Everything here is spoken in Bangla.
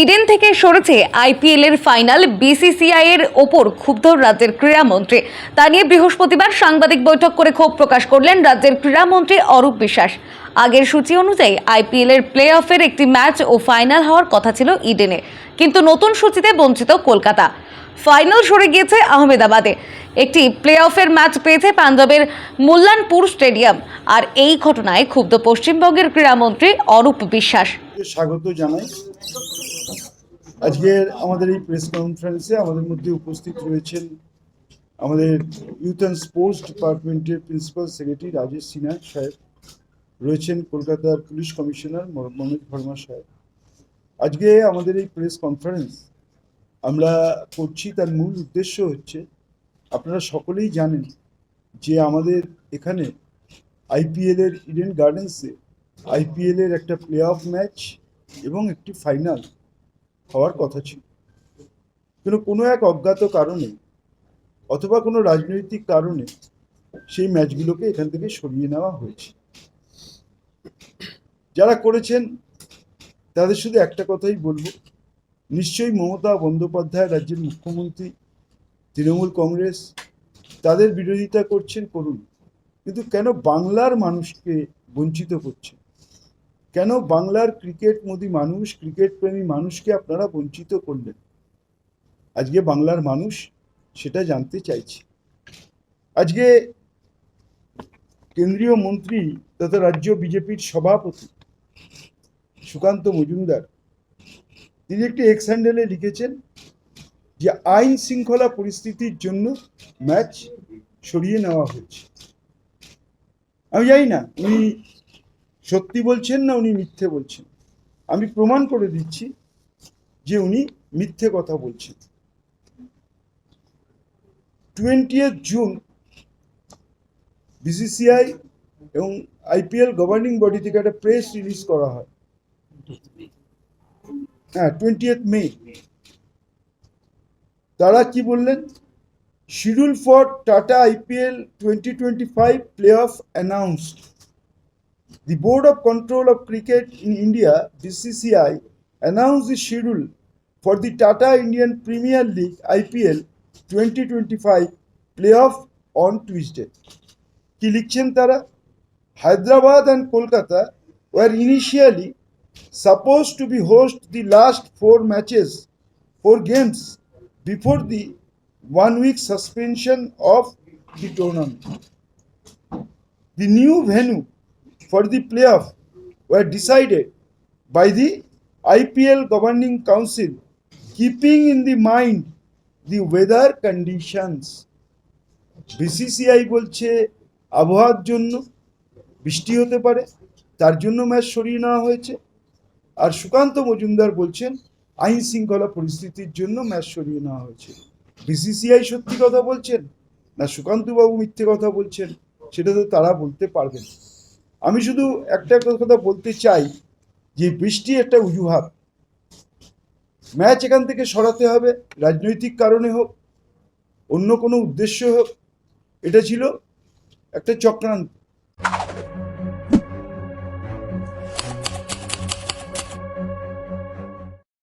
ইডেন থেকে সরেছে আইপিএল এর ফাইনাল, বিসিসিআই এর ওপর ক্ষুব্ধ রাজ্যের ক্রীড়ামন্ত্রী তা নিয়ে বৃহস্পতিবার সাংবাদিক বৈঠক করে ক্ষোভ প্রকাশ করলেন রাজ্যের ক্রীড়ামন্ত্রী অরূপ বিশ্বাস। আগের সূচি অনুযায়ী আইপিএল এর প্লে অফের একটি ম্যাচ ও ফাইনাল হওয়ার কথা ছিল ইডেনে, কিন্তু নতুন সূচিতে বঞ্চিত কলকাতা। ফাইনাল সরে গিয়েছে আহমেদাবাদে। একটি প্লে অফের ম্যাচ পেয়েছে পাঞ্জাবের মুল্লানপুর স্টেডিয়াম। আর এই ঘটনায় ক্ষুব্ধ পশ্চিমবঙ্গের ক্রীড়ামন্ত্রী অরূপ বিশ্বাস। স্বাগত জানাই। আজকের আমাদের এই প্রেস কনফারেন্সে আমাদের মধ্যে উপস্থিত রয়েছেন আমাদের ইউথ অ্যান্ড স্পোর্টস ডিপার্টমেন্টের প্রিন্সিপাল সেক্রেটারি রাজেশ সিনহা সাহেব, রয়েছেন কলকাতার পুলিশ কমিশনার মনোজ ভার্মা সাহেব। আজকে আমাদের এই প্রেস কনফারেন্স আমরা করছি তার মূল উদ্দেশ্য হচ্ছে, আপনারা সকলেই জানেন যে আমাদের এখানে আইপিএলের ইডেন গার্ডেন্সে আইপিএলের একটা প্লে অফ ম্যাচ এবং একটি ফাইনাল হওয়ার কথা ছিল। কিন্তু কোনো এক অজ্ঞাত কারণে অথবা কোনো রাজনৈতিক কারণে সেই ম্যাচগুলোকে এখান থেকে সরিয়ে নেওয়া হয়েছে। যারা করেছেন, তাদের শুধু একটা কথাই বলব। নিশ্চয়ই মমতা বন্দ্যোপাধ্যায় রাজ্যের মুখ্যমন্ত্রী, তৃণমূল কংগ্রেস, তাদের বিরোধিতা করছেন করুন, কিন্তু কেন বাংলার মানুষকে বঞ্চিত করছেন? কেন বাংলার ক্রিকেট মোদী মানুষ, ক্রিকেট প্রেমী মানুষকে আপনারা বঞ্চিত করলেন? আজকে বাংলার মানুষ সেটা জানতে চাইছে। আজকে কেন্দ্রীয় মন্ত্রী তথা রাজ্য বিজেপির সভাপতি সুকান্ত মজুমদার, তিনি একটি এক্স হ্যান্ডেলে লিখেছেন যে আইন শৃঙ্খলা পরিস্থিতির জন্য ম্যাচ সরিয়ে নেওয়া হয়েছে। আমি জানি না, উনি সত্যি বলছেন না উনি মিথ্যে বলছেন? আমি প্রমাণ করে দিচ্ছি যে উনি মিথ্যে কথা বলছেন। টোয়েন্টিয়েথ জুন বিসিসিআই এবং আইপিএল গভর্নিং বডি থেকে একটা প্রেস রিলিজ করা হয়। হ্যাঁ টোয়েন্টিয়েথ মে তারা কি বললেন? Schedule for Tata IPL twenty twenty five play off announced The Board of Control of Cricket in India, BCCI, announced the schedule for the Tata Indian Premier League IPL 2025 playoff on Tuesday. কি লিখছেন তারা Hyderabad and Kolkata were initially supposed to be host the last four matches, four games before the one week suspension of the tournament. The new venue for the playoff were decided by the IPL Governing Council, keeping in the mind the weather conditions. BCCI বলছে আবহাওয়ার জন্য বৃষ্টি হতে পারে তার জন্য ম্যাচ সরিয়ে নেওয়া হয়েছে। আর সুকান্ত মজুমদার বলছেন আইন শৃঙ্খলা পরিস্থিতির জন্য ম্যাচ সরিয়ে নেওয়া হয়েছে। বিসিসিআই সত্যি কথা বলছেন না সুকান্তবাবু মিথ্যে কথা বলছেন সেটা তো তারা বলতে পারবেন আমি শুধু একটা কথা বলতে চাই যে বৃষ্টি একটা অজুহাত। ম্যাচ এখান থেকে সরাতে হবে, রাজনৈতিক কারণে হোক, অন্য কোনো উদ্দেশ্য হোক। এটা ছিল একটা চক্রান্ত।